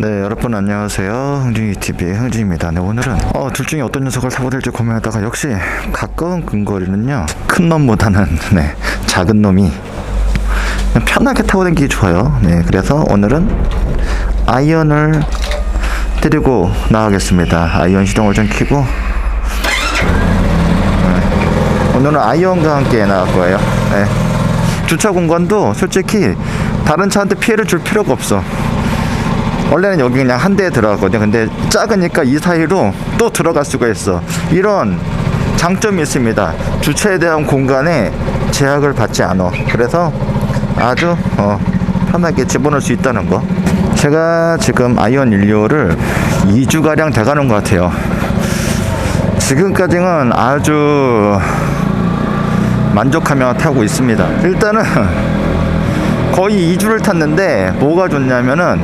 네 여러분 안녕하세요 흥진이 TV의 흥진입니다. 네 오늘은 어, 둘 중에 어떤 녀석을 타고 될지 고민하다가 역시 가까운 근거리는요 큰 놈보다는 네 작은 놈이 편하게 타고 다니기 좋아요. 네 그래서 오늘은 아이언을 데리고 나가겠습니다. 아이언 시동을 좀 켜고 네, 오늘은 아이언과 함께 나갈 거예요. 네. 주차 공간도 솔직히 다른 차한테 피해를 줄 필요가 없어. 원래는 여기 그냥 한 대에 들어갔거든요. 근데 작으니까 이 사이로 또 들어갈 수가 있어. 이런 장점이 있습니다. 주차에 대한 공간에 제약을 받지 않아. 그래서 아주 어, 편하게 집어넣을 수 있다는 거. 제가 지금 아이언 1료를 2주가량 돼가는 것 같아요. 지금까지는 아주 만족하며 타고 있습니다. 일단은 거의 2주를 탔는데 뭐가 좋냐면은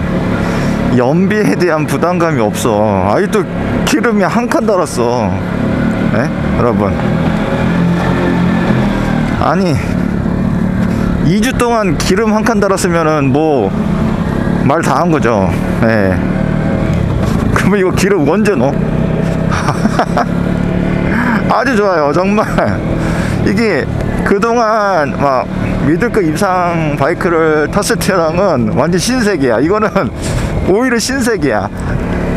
연비에 대한 부담감이 없어. 아직도 기름이 한 칸 달았어. 네? 여러분. 아니, 2주 동안 기름 한 칸 달았으면은 뭐, 말 다 한 거죠. 네. 그러면 이거 기름 언제 넣어? 아주 좋아요. 정말. 이게 그동안 막 미들급 입상 바이크를 탔을 때랑은 완전 신세계야. 이거는 오히려 신세계야.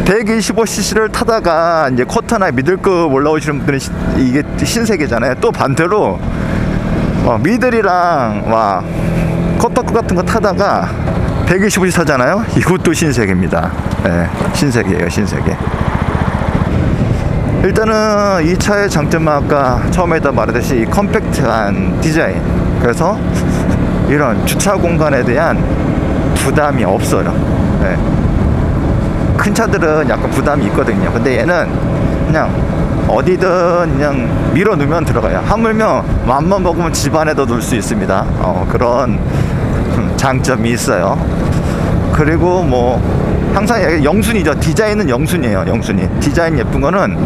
125cc를 타다가 이제 쿼터나 미들급 올라오시는 분들은 시- 이게 신세계잖아요. 또 반대로 어, 미들이랑 막 쿼터급 같은 거 타다가 125cc 타잖아요. 이것도 신세계입니다. 예, 신세계예요, 신세계. 일단은 이 차의 장점은 아까 처음에도 말했듯이 이 컴팩트한 디자인 그래서 이런 주차 공간에 대한 부담이 없어요 네. 큰 차들은 약간 부담이 있거든요 근데 얘는 그냥 어디든 그냥 밀어 넣으면 들어가요 하물며 맘만 먹으면 집 안에도 놓을 수 있습니다 어, 그런 장점이 있어요 그리고 뭐 항상 영순이죠. 디자인은 영순이에요. 영순이. 디자인 예쁜 거는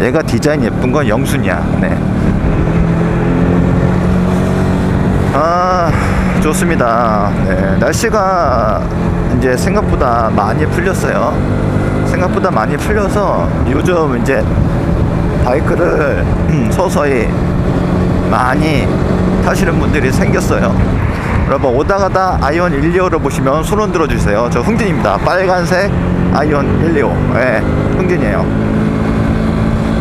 얘가 디자인 예쁜 건 영순이야. 네. 아 좋습니다. 네, 날씨가 이제 생각보다 많이 풀렸어요. 생각보다 많이 풀려서 요즘 이제 바이크를 서서히 많이 타시는 분들이 생겼어요. 여러분 오다 가다 아이언 125를 보시면 손 흔 들어 주세요. 저 흥진입니다. 빨간색 아이언 125. 예, 흥진이에요.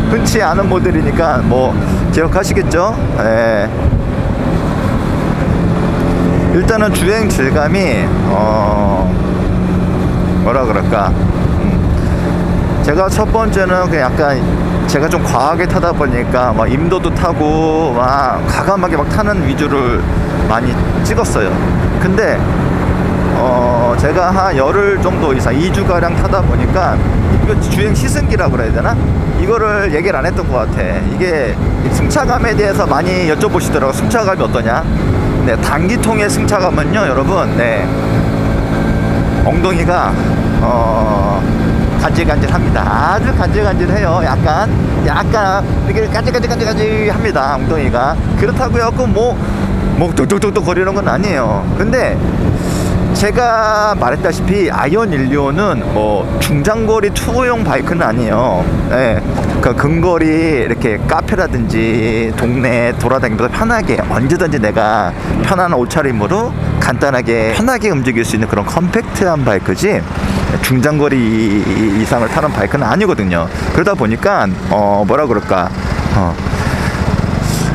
흔치 않은 모델이니까 뭐 기억하시겠죠? 예. 일단은 주행 질감이 어 뭐라 그럴까? 음. 제가 첫 번째는 그냥 약간 제가 좀 과하게 타다 보니까 막 임도도 타고 막 가감하게 막 타는 위주를 많이 찍었어요. 근데 어 제가 한 열흘 정도 이상 2주가량 타다 보니까 이거 주행 시승기라고 그래야 되나? 이거를 얘기를 안 했던 것 같아. 이게 승차감에 대해서 많이 여쭤보시더라고. 승차감이 어떠냐? 네, 단기통의 승차감은요, 여러분, 네. 엉덩이가, 어, 간질간질합니다. 아주 간질간질해요. 약간, 약간, 이렇게 간질간질간질간질 합니다. 엉덩이가. 그렇다고 해갖고 뭐, 뭐, 뚝뚝뚝뚝 거리는 건 아니에요. 근데, 제가 말했다시피 아이언 125는 뭐 중장거리 투어용 바이크는 아니에요. 예. 그 근거리 이렇게 카페라든지 동네 돌아다니면서 편하게 언제든지 내가 편한 옷차림으로 간단하게 편하게 움직일 수 있는 그런 컴팩트한 바이크지 중장거리 이상을 타는 바이크는 아니거든요. 그러다 보니까 어 뭐라 그럴까 어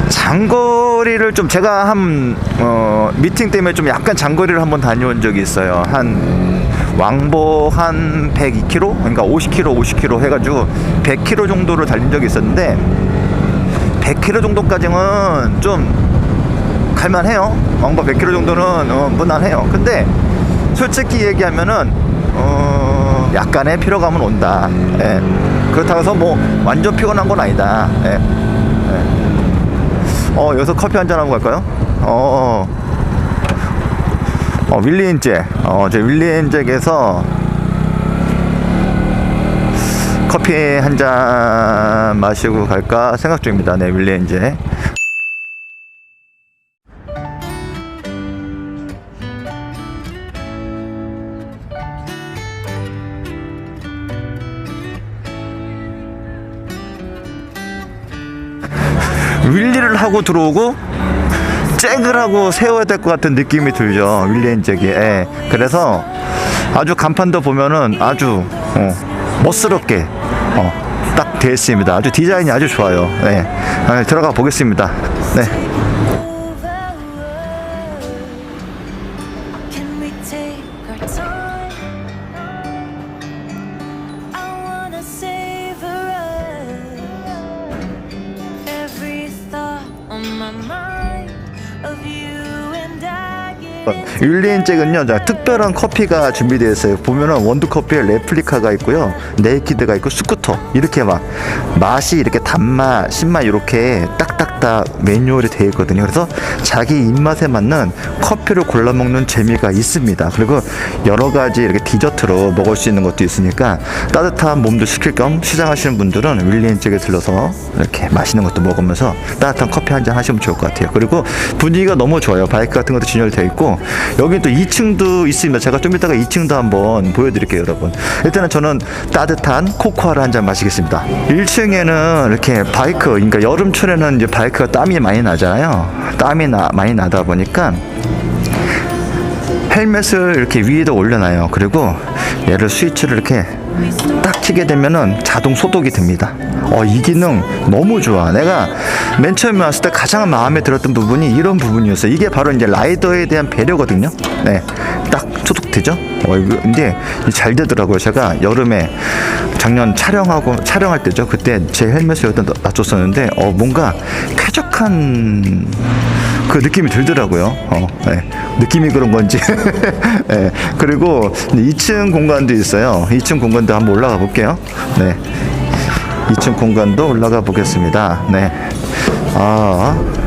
장거리를 좀 제가 한 어, 미팅 때문에 좀 약간 장거리를 한번 다녀온 적이 있어요. 한 왕복 한 102km, 그러니까 50km, 50km 해가지고 100km 정도를 달린 적이 있었는데 100km 정도까지는 좀 갈만해요. 왕복 100km 정도는 어, 무난해요. 근데 솔직히 얘기하면은 어, 약간의 피로감은 온다. 예. 그렇다고 해서 뭐 완전 피곤한 건 아니다. 예. 예. 어, 여기서 커피 한 잔 하고 갈까요? 어, 어, 윌리엔잭 어, 제 윌리엔잭에서 커피 한 잔 마시고 갈까 생각 중입니다. 네 윌리엔잭 윌리를 하고 들어오고 잭을 하고 세워야 될 것 같은 느낌이 들죠 윌리앤 잭이 예. 그래서 아주 간판도 보면은 아주 어, 멋스럽게 어, 딱 되어 있습니다 아주 디자인이 아주 좋아요 네. 아, 들어가 보겠습니다 네. 윌리앤 잭은요 자, 특별한 커피가 준비되어 있어요 보면은 원두 커피에 레플리카가 있고요. 네이키드가 있고 스쿠터. 이렇게 막 맛이 이렇게 단맛 신맛 이렇게 딱딱딱 매뉴얼이 되어 있거든요. 그래서 자기 입맛에 맞는 커피를 골라 먹는 재미가 있습니다. 그리고 여러 가지 이렇게 디저트로 먹을 수 있는 것도 있으니까 따뜻한 몸도 식힐 겸 시장하시는 분들은 윌리앤 잭에 들러서 이렇게 맛있는 것도 먹으면서 따뜻한 커피 한 잔 하시면 좋을 것 같아요. 그리고 분위기가 너무 좋아요. 바이크 같은 것도 진열되어 있고. 여기 또 2층도 있습니다. 제가 좀 이따가 2층도 한번 보여드릴게요 여러분. 일단은 저는 따뜻한 코코아를 한 잔 마시겠습니다. 1층에는 이렇게 바이크 그러니까 여름철에는 이제 바이크가 땀이 많이 나잖아요. 땀이 나, 많이 나다 보니까 헬멧을 이렇게 위에다 올려놔요. 그리고 얘를 스위치를 이렇게 딱 키게 되면은 자동 소독이 됩니다. 어, 이 기능 너무 좋아. 내가 맨 처음에 왔을 때 가장 마음에 들었던 부분이 이런 부분이었어요. 이게 바로 이제 라이더에 대한 배려거든요. 네. 딱 소독되죠? 어, 근데 잘 되더라고요. 제가 여름에 작년 촬영하고 촬영할 때죠. 그때 제 헬멧을 놔- 놔줬었는데 어, 뭔가 쾌적한 그 느낌이 들더라고요. 어, 네. 느낌이 그런 건지. 네. 그리고 2층 공간도 있어요. 2층 공간도 한번 올라가 볼게요. 네. 2층 공간도 올라가 보겠습니다. 네. 아.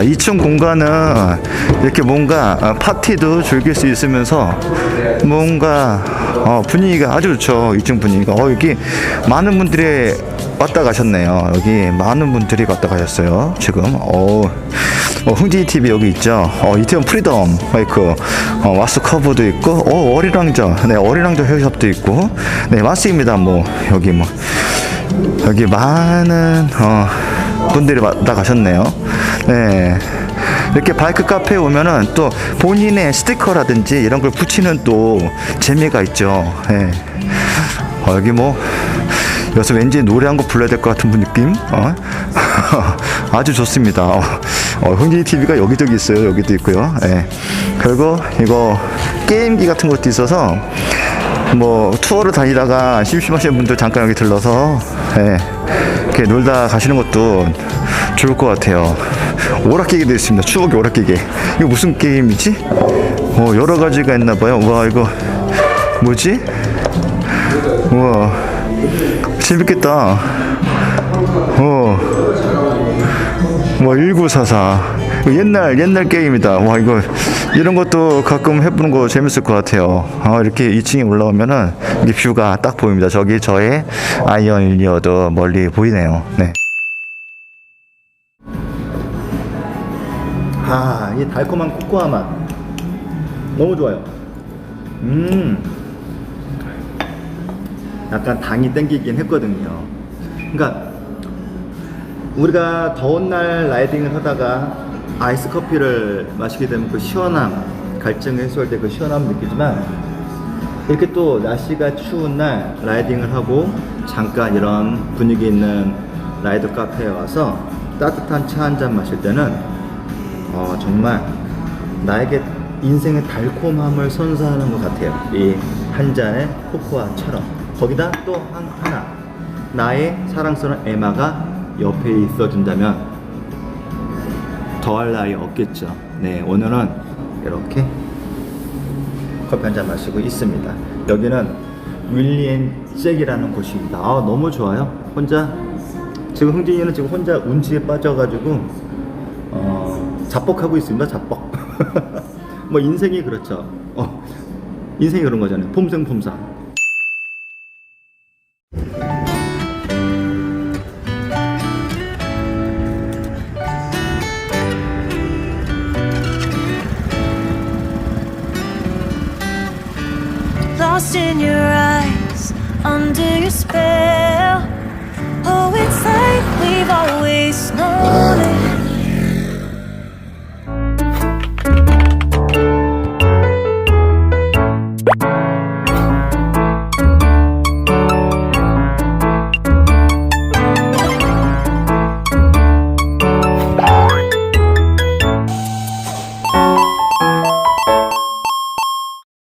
아, 2층 공간은 이렇게 뭔가 아, 파티도 즐길 수 있으면서 뭔가 어, 분위기가 아주 좋죠. 2층 분위기가. 어, 여기 많은 분들이 왔다 가셨네요. 여기 많은 분들이 왔다 가셨어요. 지금. 어, 어 흥진이 TV 여기 있죠. 어, 이태원 프리덤 마이크, 어, 와스 커브도 있고, 어, 어리랑저, 네, 어리랑저 헤어샵도 있고, 네, 마스입니다. 뭐, 여기 뭐, 여기 많은, 어, 분들이 왔다 가셨네요. 네. 이렇게 바이크 카페에 오면은 또 본인의 스티커라든지 이런 걸 붙이는 또 재미가 있죠. 예. 어, 여기 뭐 여기서 왠지 노래 한 곡 불러야 될 것 같은 분 느낌? 어? 아주 좋습니다. 어, 어, 흥진이 TV가 여기저기 있어요. 여기도 있고요. 예. 그리고 이거 게임기 같은 것도 있어서 뭐 투어를 다니다가 심심하신 분들 잠깐 여기 들러서 예, 이렇게 놀다 가시는 것도 좋을 것 같아요. 오락기계도 있습니다. 추억의 오락기계. 이거 무슨 게임이지? 어 여러 가지가 있나 봐요. 와 이거 뭐지? 우와 재밌겠다. 어. 뭐 1944. 이거 옛날 옛날 게임이다. 와 이거 이런 것도 가끔 해보는 거 재밌을 것 같아요. 아 이렇게 2층에 올라오면은 이 뷰가 딱 보입니다. 저기 저의 아이언 리어도 멀리 보이네요. 네. 아, 이 달콤한 코코아 맛 너무 좋아요. 음, 약간 당이 땡기긴 했거든요. 그러니까 우리가 더운 날 라이딩을 하다가 아이스 커피를 마시게 되면 그 시원함, 갈증을 해소할 때 그 시원함 느끼지만 이렇게 또 날씨가 추운 날 라이딩을 하고 잠깐 이런 분위기 있는 라이더 카페에 와서 따뜻한 차 한 잔 마실 때는 어, 정말 나에게 인생의 달콤함을 선사하는 것 같아요. 이 한 잔의 코코아처럼. 거기다 또 한, 하나. 나의 사랑스러운 에마가 옆에 있어준다면 더할 나위 없겠죠. 네, 오늘은 이렇게 커피 한 잔 마시고 있습니다. 여기는 윌리앤 잭이라는 곳입니다. 아, 너무 좋아요. 혼자 지금 흥진이는 지금 혼자 운치에 빠져가지고 어, 자뻑하고 있습니다. 자뻑. 뭐 인생이 그렇죠. 어, 인생이 그런 거잖아요. 폼생폼사.